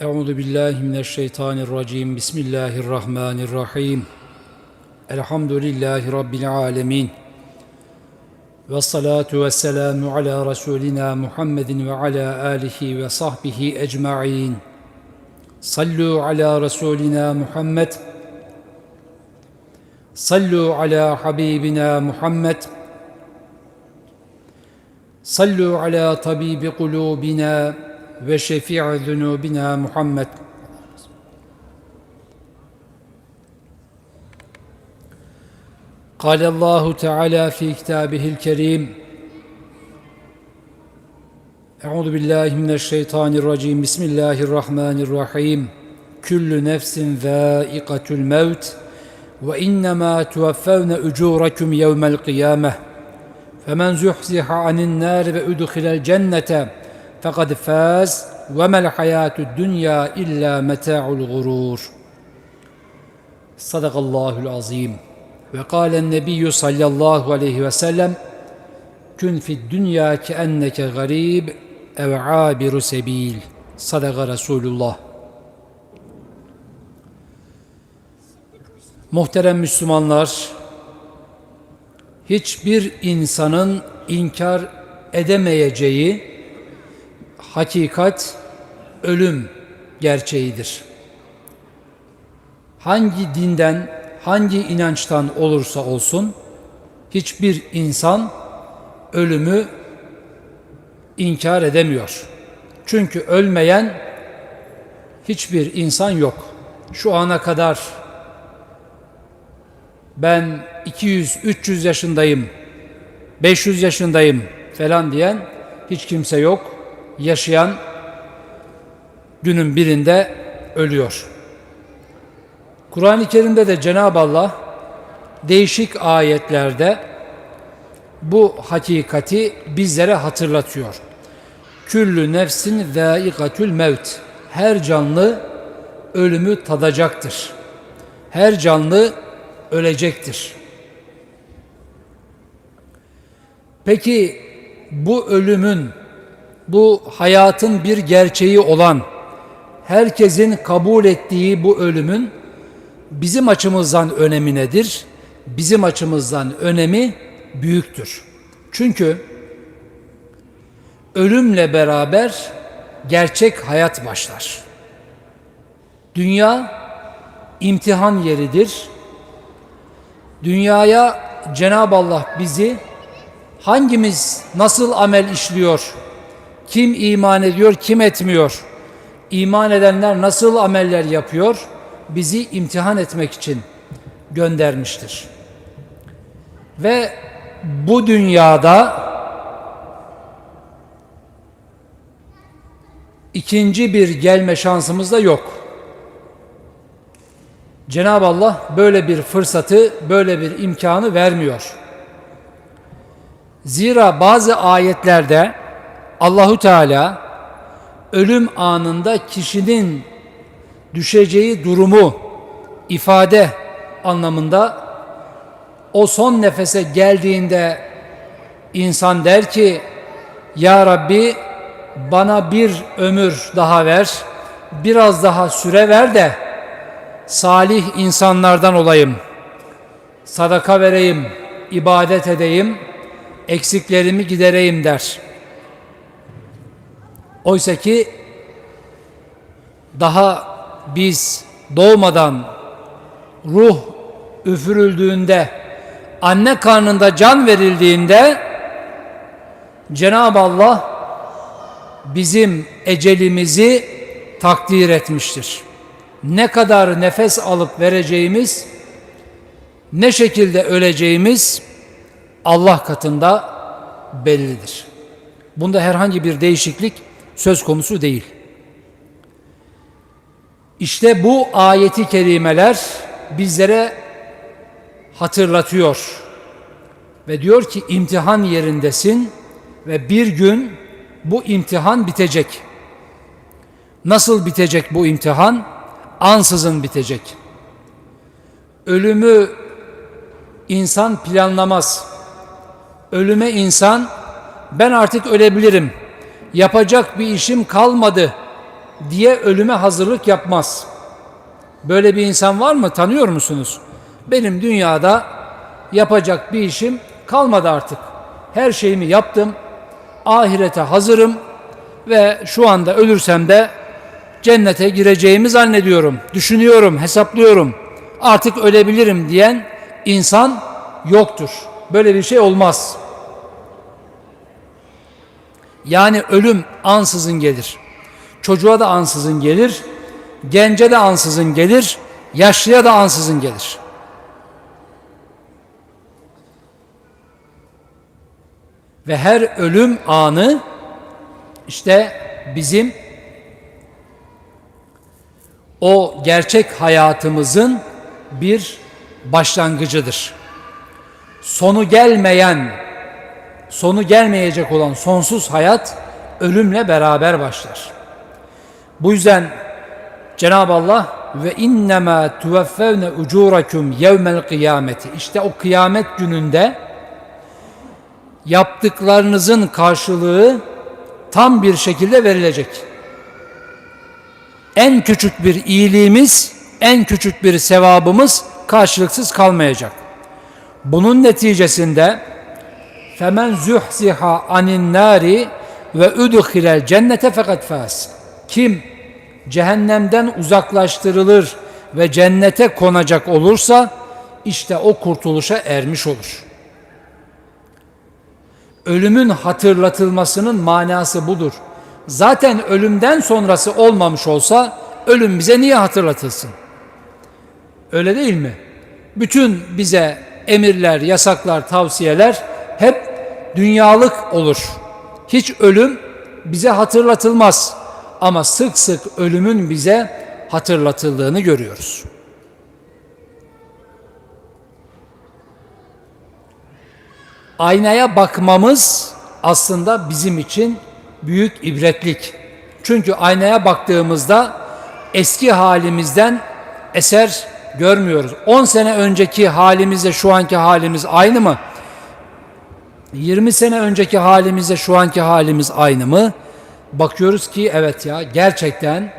Euzu billahi mineşşeytanirracim. Bismillahirrahmanirrahim. Elhamdülillahi rabbil alamin. Ve salatu ve selamu ala Resulina Muhammedin ve ala alihi ve sahbihi ecma'in. Sallu ala Resulina Muhammed. Sallu ala Habibina Muhammed. Sallu ala tabibi kulubina ve şefi'i zunubina Muhammed. قال الله تعالى في كتابه الكريم أعوذ بالله من الشيطان الرجيم بسم الله الرحمن الرحيم كل نفس ذائقة الموت وإنما توفون أجوركم يوم القيامة فمن زحزح عن النار وأدخل الجنة فقد فاز وما الحياة الدنيا إلا متاع الغرور صدق الله العظيم وقال النبي صلى الله عليه وسلم كن في الدنيا كأنك غريب أو عابر سبيل صدق رسول الله Muhterem Müslümanlar, hiçbir insanın inkar edemeyeceği hakikat ölüm gerçeğidir. Hangi dinden, hangi inançtan olursa olsun hiçbir insan ölümü inkar edemiyor. Çünkü ölmeyen hiçbir insan yok. Şu ana kadar ben 200-300 yaşındayım, 500 yaşındayım falan diyen hiç kimse yok. Yaşayan günün birinde ölüyor. Kur'an-ı Kerim'de de Cenab-ı Allah değişik ayetlerde bu hakikati bizlere hatırlatıyor. Küllü nefsin zâikatül mevt. Her canlı ölümü tadacaktır. Her canlı ölecektir. Peki bu ölümün, bu hayatın bir gerçeği olan, herkesin kabul ettiği bu ölümün bizim açımızdan önemi nedir? Bizim açımızdan önemi büyüktür. Çünkü ölümle beraber gerçek hayat başlar. Dünya imtihan yeridir. Dünyaya Cenab-ı Allah bizi hangimiz nasıl amel işliyor, kim iman ediyor, kim etmiyor, iman edenler nasıl ameller yapıyor, bizi imtihan etmek için göndermiştir. Ve bu dünyada ikinci bir gelme şansımız da yok. Cenab-ı Allah böyle bir fırsatı, böyle bir imkanı vermiyor. Zira bazı ayetlerde Allahu Teala ölüm anında kişinin düşeceği durumu ifade anlamında o son nefese geldiğinde insan der ki Ya Rabbi bana bir ömür daha ver, biraz daha süre ver de salih insanlardan olayım, sadaka vereyim, ibadet edeyim, eksiklerimi gidereyim der. Oysa ki daha biz doğmadan ruh üfürüldüğünde anne karnında can verildiğinde Cenab-ı Allah bizim ecelimizi takdir etmiştir. Ne kadar nefes alıp vereceğimiz, ne şekilde öleceğimiz Allah katında bellidir. Bunda herhangi bir değişiklik söz konusu değil. İşte bu ayeti kerimeler bizlere hatırlatıyor. Ve diyor ki imtihan yerindesin ve bir gün bu imtihan bitecek. Nasıl bitecek bu imtihan? Ansızın bitecek. Ölümü insan planlamaz. Ölüme insan ben artık ölebilirim. Yapacak bir işim kalmadı diye ölüme hazırlık yapmaz. Böyle bir insan var mı? Tanıyor musunuz? Benim dünyada yapacak bir işim kalmadı artık. Her şeyimi yaptım. Ahirete hazırım ve şu anda ölürsem de cennete gireceğimi zannediyorum. Düşünüyorum, hesaplıyorum. Artık ölebilirim diyen insan yoktur. Böyle bir şey olmaz. Yani ölüm ansızın gelir. Çocuğa da ansızın gelir, gence de ansızın gelir, yaşlıya da ansızın gelir. Ve her ölüm anı işte bizim o gerçek hayatımızın bir başlangıcıdır. Sonu gelmeyen, sonu gelmeyecek olan sonsuz hayat ölümle beraber başlar. Bu yüzden Cenab-ı Allah ve innema tuveffevne ucurakum yevmel kıyameti. İşte o kıyamet gününde yaptıklarınızın karşılığı tam bir şekilde verilecek. En küçük bir iyiliğimiz, en küçük bir sevabımız karşılıksız kalmayacak. Bunun neticesinde femen zuhziha anin nari ve udkhilel cennete fakat faz. Kim cehennemden uzaklaştırılır ve cennete konacak olursa işte o kurtuluşa ermiş olur. Ölümün hatırlatılmasının manası budur. Zaten ölümden sonrası olmamış olsa ölüm bize niye hatırlatılsın? Öyle değil mi? Bütün bize emirler, yasaklar, tavsiyeler hep dünyalık olur. Hiç ölüm bize hatırlatılmaz. Ama sık sık ölümün bize hatırlatıldığını görüyoruz. Aynaya bakmamız aslında bizim için büyük ibretlik. Çünkü aynaya baktığımızda eski halimizden eser görmüyoruz. 10 sene önceki halimizle şu anki halimiz aynı mı? 20 sene önceki halimizle şu anki halimiz aynı mı? Bakıyoruz ki evet ya gerçekten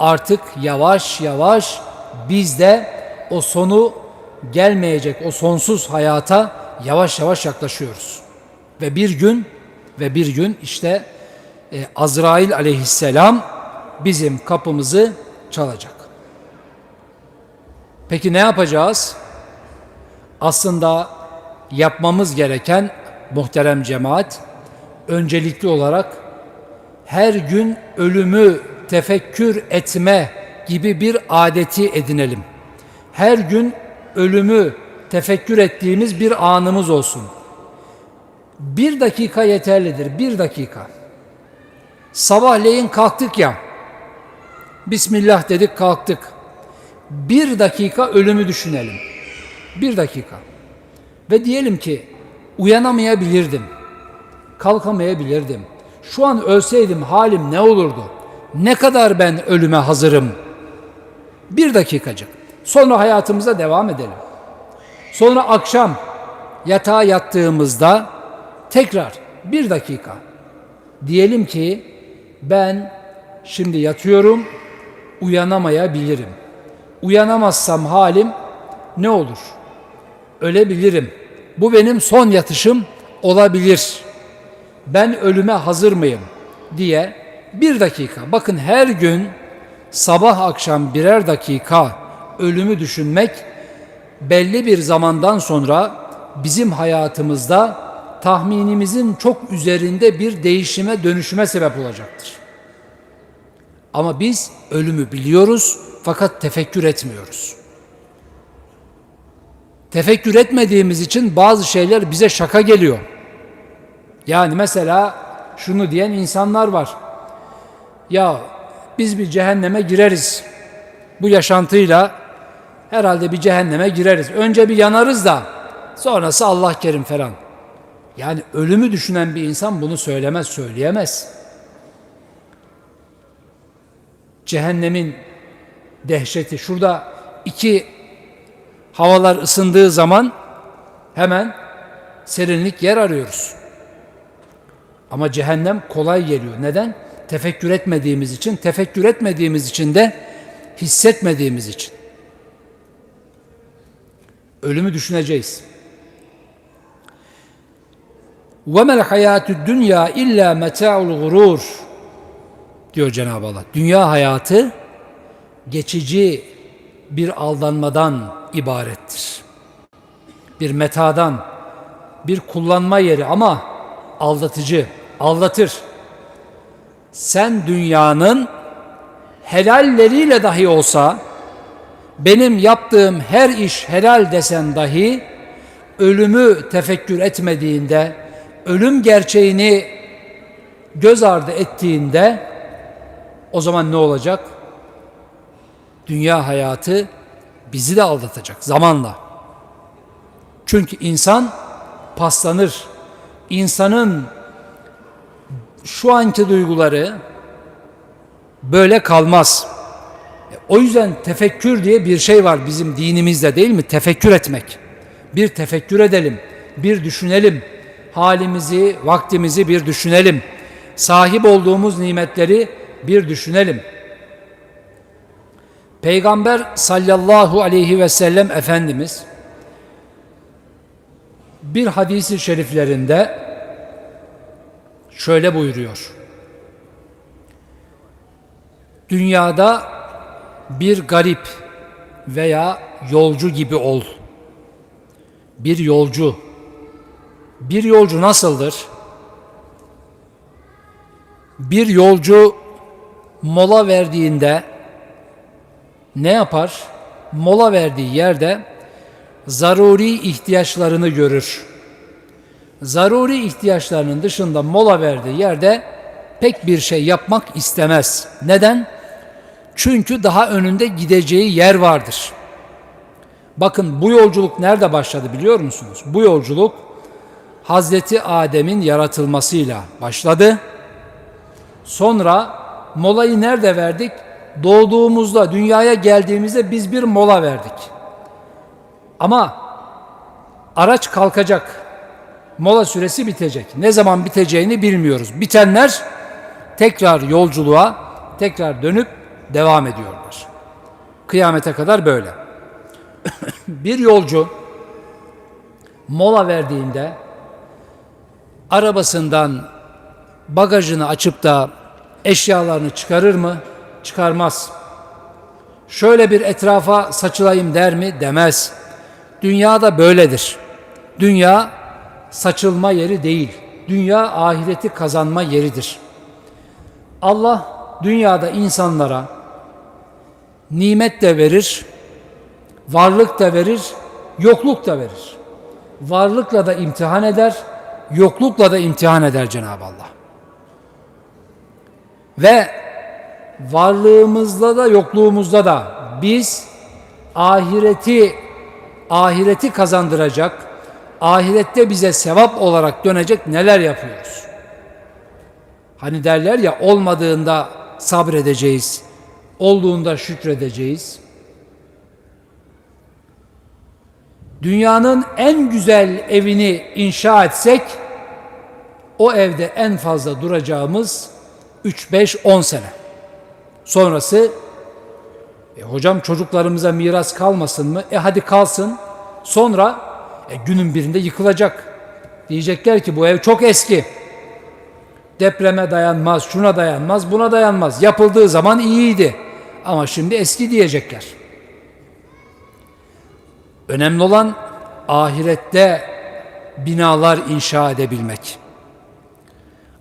artık yavaş yavaş biz de o sonu gelmeyecek o sonsuz hayata yavaş yavaş yaklaşıyoruz. Ve bir gün ve bir gün işte e, Azrail aleyhisselam bizim kapımızı çalacak. Peki ne yapacağız? Aslında yapmamız gereken muhterem cemaat öncelikli olarak her gün ölümü tefekkür etme gibi bir adeti edinelim. Her gün ölümü tefekkür ettiğimiz bir anımız olsun. Bir dakika yeterlidir, bir dakika. Sabahleyin kalktık ya, Bismillah dedik kalktık. Bir dakika ölümü düşünelim. Bir dakika. Ve diyelim ki uyanamayabilirdim. Kalkamayabilirdim. Şu an ölseydim halim ne olurdu? Ne kadar ben ölüme hazırım? Bir dakikacık. Sonra hayatımıza devam edelim. Sonra akşam yatağa yattığımızda tekrar bir dakika. Diyelim ki ben şimdi yatıyorum, uyanamayabilirim. Uyanamazsam halim ne olur? Ölebilirim. Bu benim son yatışım olabilir. Ben ölüme hazır mıyım diye bir dakika. Bakın her gün sabah akşam birer dakika ölümü düşünmek belli bir zamandan sonra bizim hayatımızda tahminimizin çok üzerinde bir değişime, dönüşüme sebep olacaktır. Ama biz ölümü biliyoruz fakat tefekkür etmiyoruz. Tefekkür etmediğimiz için bazı şeyler bize şaka geliyor. Yani mesela şunu diyen insanlar var. Ya biz bir cehenneme gireriz. Bu yaşantıyla herhalde bir cehenneme gireriz. Önce bir yanarız da sonrası Allah kerim falan. Yani ölümü düşünen bir insan bunu söylemez, söyleyemez. Cehennemin dehşeti. Şurada iki havalar ısındığı zaman hemen serinlik yer arıyoruz. Ama cehennem kolay geliyor. Neden? Tefekkür etmediğimiz için, tefekkür etmediğimiz için de hissetmediğimiz için. Ölümü düşüneceğiz. وَمَا الْحَيَاتُ الدُّنْيَا illa مَتَاعُ gurur diyor Cenab-ı Allah. Dünya hayatı geçici bir aldanmadan ibarettir. Bir metadan, bir kullanma yeri ama aldatıcı, aldatır. Sen dünyanın helalleriyle dahi olsa, benim yaptığım her iş helal desen dahi, ölümü tefekkür etmediğinde, ölüm gerçeğini göz ardı ettiğinde, o zaman ne olacak? Dünya hayatı bizi de aldatacak zamanla. Çünkü insan paslanır. İnsanın şu anki duyguları böyle kalmaz. O yüzden tefekkür diye bir şey var bizim dinimizde değil mi? Tefekkür etmek. Bir tefekkür edelim, bir düşünelim. Halimizi, vaktimizi bir düşünelim. Sahip olduğumuz nimetleri bir düşünelim. Peygamber sallallahu aleyhi ve sellem Efendimiz bir hadisi şeriflerinde şöyle buyuruyor. Dünyada bir garip veya yolcu gibi ol. Bir yolcu. Bir yolcu nasıldır? Bir yolcu mola verdiğinde ne yapar? Mola verdiği yerde zaruri ihtiyaçlarını görür. Zaruri ihtiyaçlarının dışında mola verdiği yerde pek bir şey yapmak istemez. Neden? Çünkü daha önünde gideceği yer vardır. Bakın bu yolculuk nerede başladı biliyor musunuz? Bu yolculuk Hazreti Adem'in yaratılmasıyla başladı. Sonra molayı nerede verdik? Doğduğumuzda, dünyaya geldiğimizde biz bir mola verdik. Ama araç kalkacak. Mola süresi bitecek. Ne zaman biteceğini bilmiyoruz. Bitenler tekrar yolculuğa, tekrar dönüp devam ediyorlar. Kıyamete kadar böyle. bir yolcu mola verdiğinde arabasından bagajını açıp da eşyalarını çıkarır mı? Çıkarmaz. Şöyle bir etrafa saçılayım der mi? Demez. Dünya da böyledir. Dünya saçılma yeri değil. Dünya ahireti kazanma yeridir. Allah dünyada insanlara nimet de verir, varlık da verir, yokluk da verir. Varlıkla da imtihan eder, yoklukla da imtihan eder Cenab-ı Allah. Ve varlığımızda da yokluğumuzda da biz ahireti ahireti kazandıracak, ahirette bize sevap olarak dönecek neler yapıyoruz? Hani derler ya olmadığında sabredeceğiz, olduğunda şükredeceğiz. Dünyanın en güzel evini inşa etsek o evde en fazla duracağımız 3-5-10 sene. Sonrası e, hocam çocuklarımıza miras kalmasın mı? E hadi kalsın. Sonra e, günün birinde yıkılacak. Diyecekler ki bu ev çok eski. Depreme dayanmaz, şuna dayanmaz, buna dayanmaz. Yapıldığı zaman iyiydi. Ama şimdi eski diyecekler. Önemli olan ahirette binalar inşa edebilmek.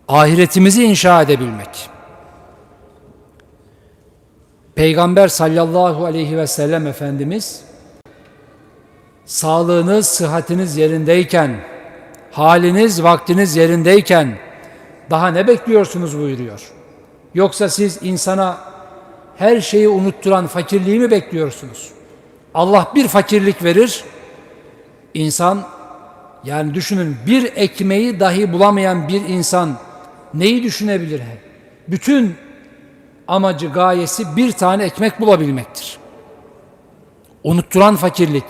Ahiretimizi inşa edebilmek. Peygamber sallallahu aleyhi ve sellem Efendimiz sağlığınız, sıhhatiniz yerindeyken, haliniz, vaktiniz yerindeyken daha ne bekliyorsunuz buyuruyor. Yoksa siz insana her şeyi unutturan fakirliği mi bekliyorsunuz? Allah bir fakirlik verir, insan yani düşünün bir ekmeği dahi bulamayan bir insan neyi düşünebilir? Bütün amacı, gayesi bir tane ekmek bulabilmektir. Unutturan fakirlik,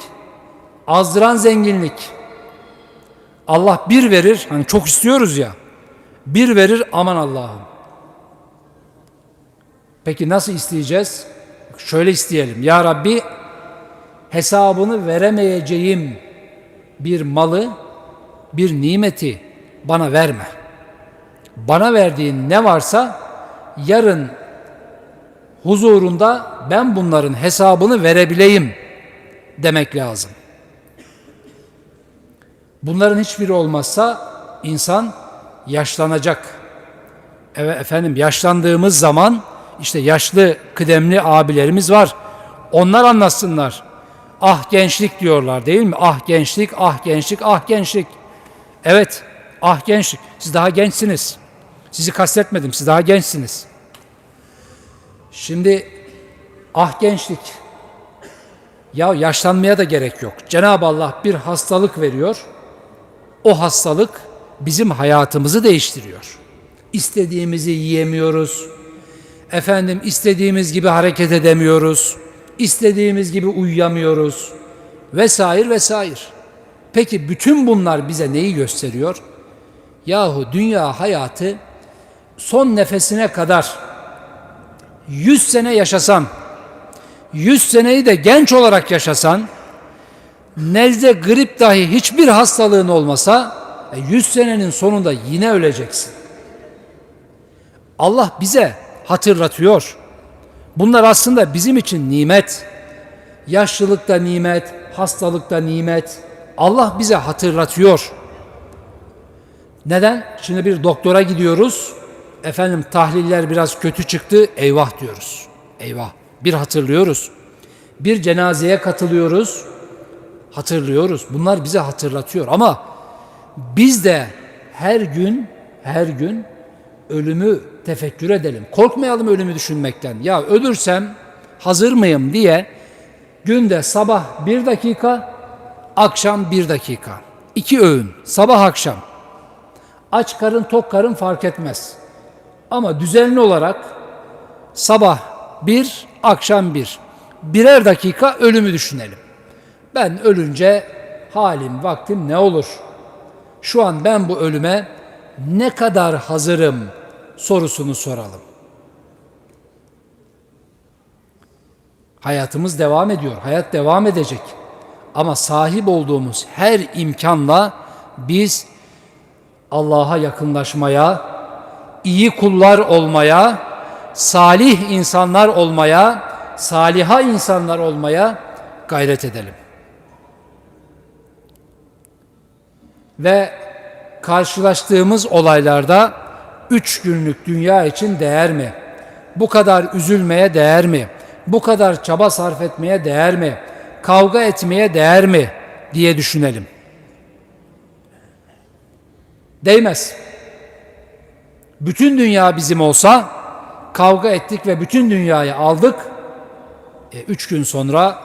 azdıran zenginlik. Allah bir verir, hani çok istiyoruz ya, bir verir aman Allah'ım. Peki nasıl isteyeceğiz? Şöyle isteyelim. Ya Rabbi hesabını veremeyeceğim bir malı, bir nimeti bana verme. Bana verdiğin ne varsa yarın huzurunda ben bunların hesabını verebileyim demek lazım. Bunların hiçbiri olmazsa insan yaşlanacak. Evet efendim yaşlandığımız zaman işte yaşlı kıdemli abilerimiz var. Onlar anlatsınlar. Ah gençlik diyorlar değil mi? Ah gençlik, ah gençlik, ah gençlik. Evet, ah gençlik. Siz daha gençsiniz. Sizi kastetmedim, siz daha gençsiniz. Şimdi ah gençlik. Ya yaşlanmaya da gerek yok. Cenab-ı Allah bir hastalık veriyor. O hastalık bizim hayatımızı değiştiriyor. İstediğimizi yiyemiyoruz. Efendim istediğimiz gibi hareket edemiyoruz. İstediğimiz gibi uyuyamıyoruz. Vesaire vesaire. Peki bütün bunlar bize neyi gösteriyor? Yahu dünya hayatı son nefesine kadar 100 sene yaşasan, 100 seneyi de genç olarak yaşasan, nezle, grip dahi hiçbir hastalığın olmasa, 100 senenin sonunda yine öleceksin. Allah bize hatırlatıyor. Bunlar aslında bizim için nimet. Yaşlılıkta nimet, hastalıkta nimet. Allah bize hatırlatıyor. Neden? Şimdi bir doktora gidiyoruz. Efendim tahliller biraz kötü çıktı. Eyvah diyoruz. Eyvah. Bir hatırlıyoruz. Bir cenazeye katılıyoruz. Hatırlıyoruz. Bunlar bize hatırlatıyor ama biz de her gün her gün ölümü tefekkür edelim. Korkmayalım ölümü düşünmekten. Ya ölürsem hazır mıyım diye günde sabah bir dakika, akşam bir dakika. İki öğün, sabah akşam. Aç karın, tok karın fark etmez. Ama düzenli olarak sabah bir, akşam bir. Birer dakika ölümü düşünelim. Ben ölünce halim, vaktim ne olur? Şu an ben bu ölüme ne kadar hazırım sorusunu soralım. Hayatımız devam ediyor. Hayat devam edecek. Ama sahip olduğumuz her imkanla biz Allah'a yakınlaşmaya, iyi kullar olmaya, salih insanlar olmaya, saliha insanlar olmaya gayret edelim. Ve karşılaştığımız olaylarda üç günlük dünya için değer mi? Bu kadar üzülmeye değer mi? Bu kadar çaba sarf etmeye değer mi? Kavga etmeye değer mi? diye düşünelim. Değmez. Bütün dünya bizim olsa kavga ettik ve bütün dünyayı aldık. E, üç gün sonra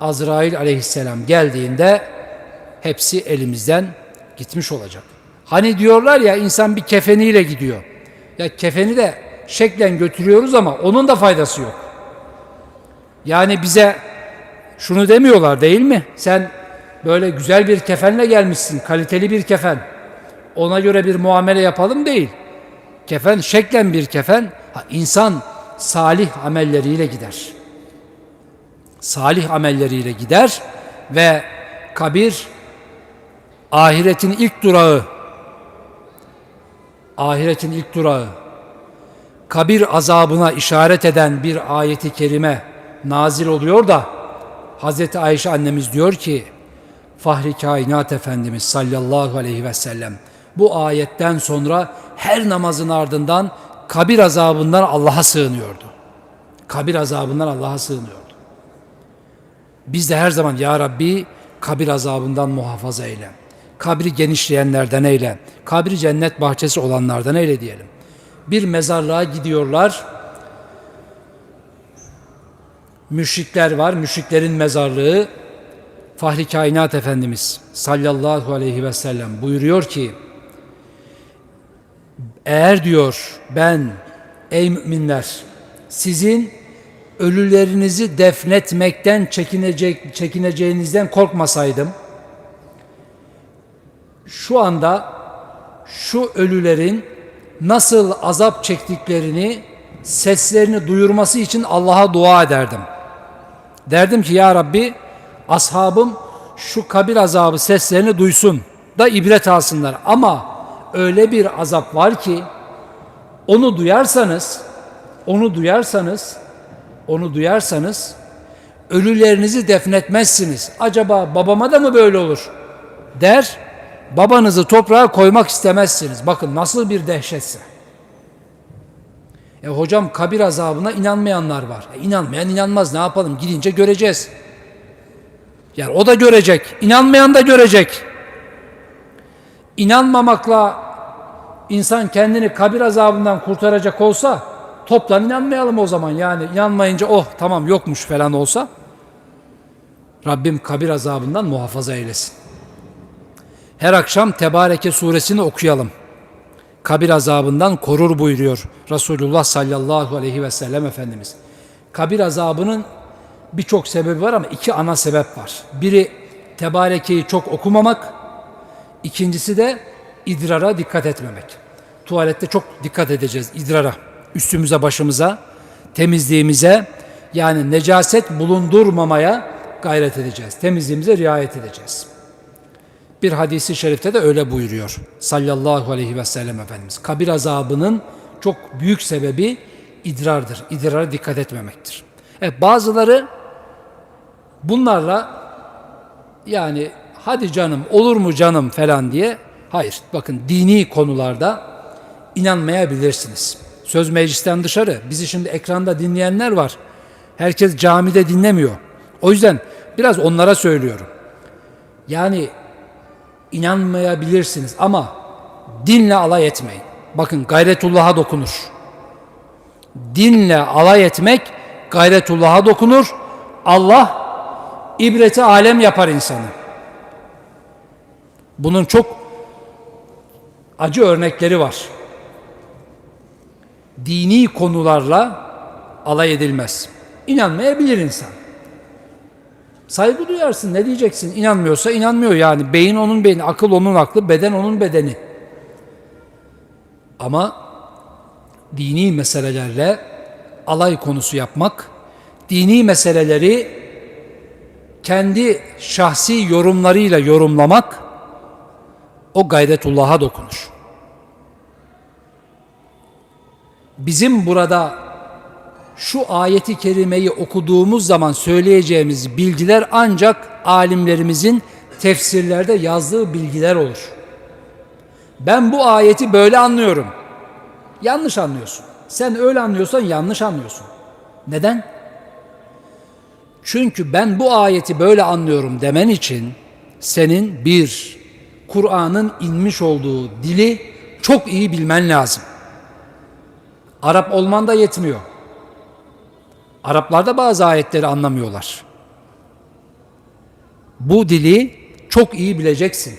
Azrail aleyhisselam geldiğinde hepsi elimizden gitmiş olacak. Hani diyorlar ya insan bir kefeniyle gidiyor. Ya kefeni de şeklen götürüyoruz ama onun da faydası yok. Yani bize şunu demiyorlar değil mi? Sen böyle güzel bir kefenle gelmişsin, kaliteli bir kefen. Ona göre bir muamele yapalım değil. Kefen şeklen bir kefen. Ha, insan salih amelleriyle gider. Salih amelleriyle gider ve kabir ahiretin ilk durağı ahiretin ilk durağı kabir azabına işaret eden bir ayeti kerime nazil oluyor da Hazreti Ayşe annemiz diyor ki Fahri Kainat Efendimiz sallallahu aleyhi ve sellem bu ayetten sonra her namazın ardından kabir azabından Allah'a sığınıyordu. Kabir azabından Allah'a sığınıyordu. Biz de her zaman Ya Rabbi kabir azabından muhafaza eyle. Kabri genişleyenlerden eyle. Kabri cennet bahçesi olanlardan eyle diyelim. Bir mezarlığa gidiyorlar. Müşrikler var. Müşriklerin mezarlığı. Fahri Kainat Efendimiz sallallahu aleyhi ve sellem buyuruyor ki eğer diyor ben ey müminler sizin ölülerinizi defnetmekten çekinecek, çekineceğinizden korkmasaydım şu anda şu ölülerin nasıl azap çektiklerini seslerini duyurması için Allah'a dua ederdim. Derdim ki ya Rabbi ashabım şu kabir azabı seslerini duysun da ibret alsınlar. Ama öyle bir azap var ki onu duyarsanız onu duyarsanız onu duyarsanız ölülerinizi defnetmezsiniz. Acaba babama da mı böyle olur? Der. Babanızı toprağa koymak istemezsiniz. Bakın nasıl bir dehşetse. E hocam kabir azabına inanmayanlar var. E inanmayan inanmaz ne yapalım gidince göreceğiz. Yani o da görecek. inanmayan da görecek. İnanmamakla insan kendini kabir azabından kurtaracak olsa toptan inanmayalım o zaman. Yani inanmayınca oh tamam yokmuş falan olsa Rabbim kabir azabından muhafaza eylesin. Her akşam Tebareke suresini okuyalım. Kabir azabından korur buyuruyor Resulullah sallallahu aleyhi ve sellem Efendimiz. Kabir azabının birçok sebebi var ama iki ana sebep var. Biri Tebareke'yi çok okumamak, ikincisi de idrara dikkat etmemek. Tuvalette çok dikkat edeceğiz idrara. Üstümüze, başımıza, temizliğimize yani necaset bulundurmamaya gayret edeceğiz. Temizliğimize riayet edeceğiz. Bir hadisi şerifte de öyle buyuruyor sallallahu aleyhi ve sellem Efendimiz. Kabir azabının çok büyük sebebi idrardır. İdrara dikkat etmemektir. Evet, bazıları bunlarla yani hadi canım olur mu canım falan diye hayır bakın dini konularda inanmayabilirsiniz. Söz meclisten dışarı bizi şimdi ekranda dinleyenler var. Herkes camide dinlemiyor. O yüzden biraz onlara söylüyorum. Yani inanmayabilirsiniz ama dinle alay etmeyin. Bakın gayretullah'a dokunur. Dinle alay etmek gayretullah'a dokunur. Allah ibreti alem yapar insanı. Bunun çok acı örnekleri var. Dini konularla alay edilmez. İnanmayabilir insan. Saygı duyarsın ne diyeceksin? İnanmıyorsa inanmıyor yani. Beyin onun beyni, akıl onun aklı, beden onun bedeni. Ama dini meselelerle alay konusu yapmak, dini meseleleri kendi şahsi yorumlarıyla yorumlamak o gayretullah'a dokunur. Bizim burada şu ayeti kerimeyi okuduğumuz zaman söyleyeceğimiz bilgiler ancak alimlerimizin tefsirlerde yazdığı bilgiler olur. Ben bu ayeti böyle anlıyorum. Yanlış anlıyorsun. Sen öyle anlıyorsan yanlış anlıyorsun. Neden? Çünkü ben bu ayeti böyle anlıyorum demen için senin bir Kur'an'ın inmiş olduğu dili çok iyi bilmen lazım. Arap olman da yetmiyor. Araplar da bazı ayetleri anlamıyorlar. Bu dili çok iyi bileceksin.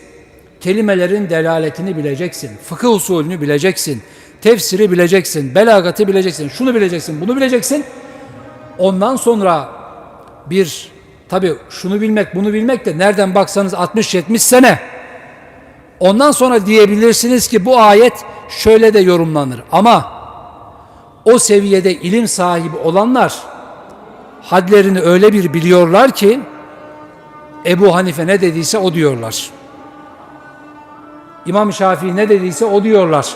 Kelimelerin delaletini bileceksin. Fıkıh usulünü bileceksin. Tefsiri bileceksin. Belagatı bileceksin. Şunu bileceksin, bunu bileceksin. Ondan sonra bir tabi şunu bilmek, bunu bilmek de nereden baksanız 60-70 sene. Ondan sonra diyebilirsiniz ki bu ayet şöyle de yorumlanır. Ama o seviyede ilim sahibi olanlar hadlerini öyle bir biliyorlar ki Ebu Hanife ne dediyse o diyorlar. İmam Şafii ne dediyse o diyorlar.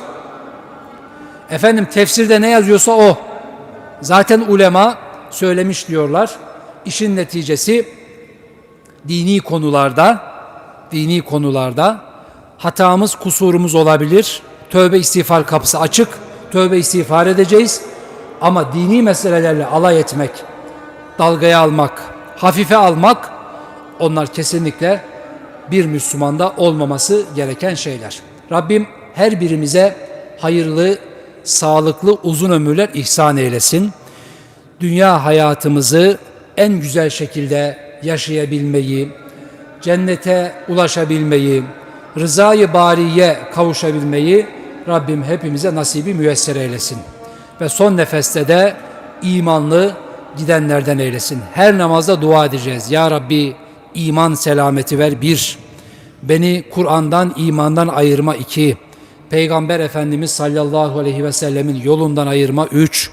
Efendim tefsirde ne yazıyorsa o. Zaten ulema söylemiş diyorlar. İşin neticesi dini konularda dini konularda hatamız, kusurumuz olabilir. Tövbe istiğfar kapısı açık. Tövbe istiğfar edeceğiz. Ama dini meselelerle alay etmek, dalgaya almak, hafife almak onlar kesinlikle bir Müslümanda olmaması gereken şeyler. Rabbim her birimize hayırlı, sağlıklı, uzun ömürler ihsan eylesin. Dünya hayatımızı en güzel şekilde yaşayabilmeyi, cennete ulaşabilmeyi, rızayı bariye kavuşabilmeyi Rabbim hepimize nasibi müyesser eylesin. Ve son nefeste de imanlı gidenlerden eylesin. Her namazda dua edeceğiz. Ya Rabbi iman selameti ver bir. Beni Kur'an'dan, imandan ayırma iki. Peygamber Efendimiz sallallahu aleyhi ve sellemin yolundan ayırma üç.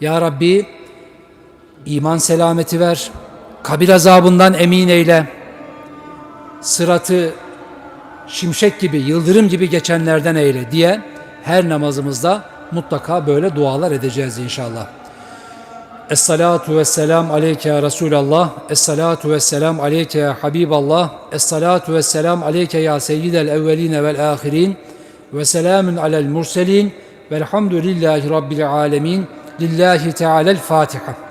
Ya Rabbi iman selameti ver, kabir azabından emin eyle, sıratı şimşek gibi, yıldırım gibi geçenlerden eyle diye her namazımızda mutlaka böyle dualar edeceğiz inşallah. Esselatu vesselam aleyke ya Resulallah. Esselatu vesselam aleyke ya Habiballah. Esselatu vesselam aleyke ya seyyidel evveline vel ahirin. Ve selamun alel murselin. Velhamdülillahi rabbil alemin. Lillahi Teala'l Fatiha.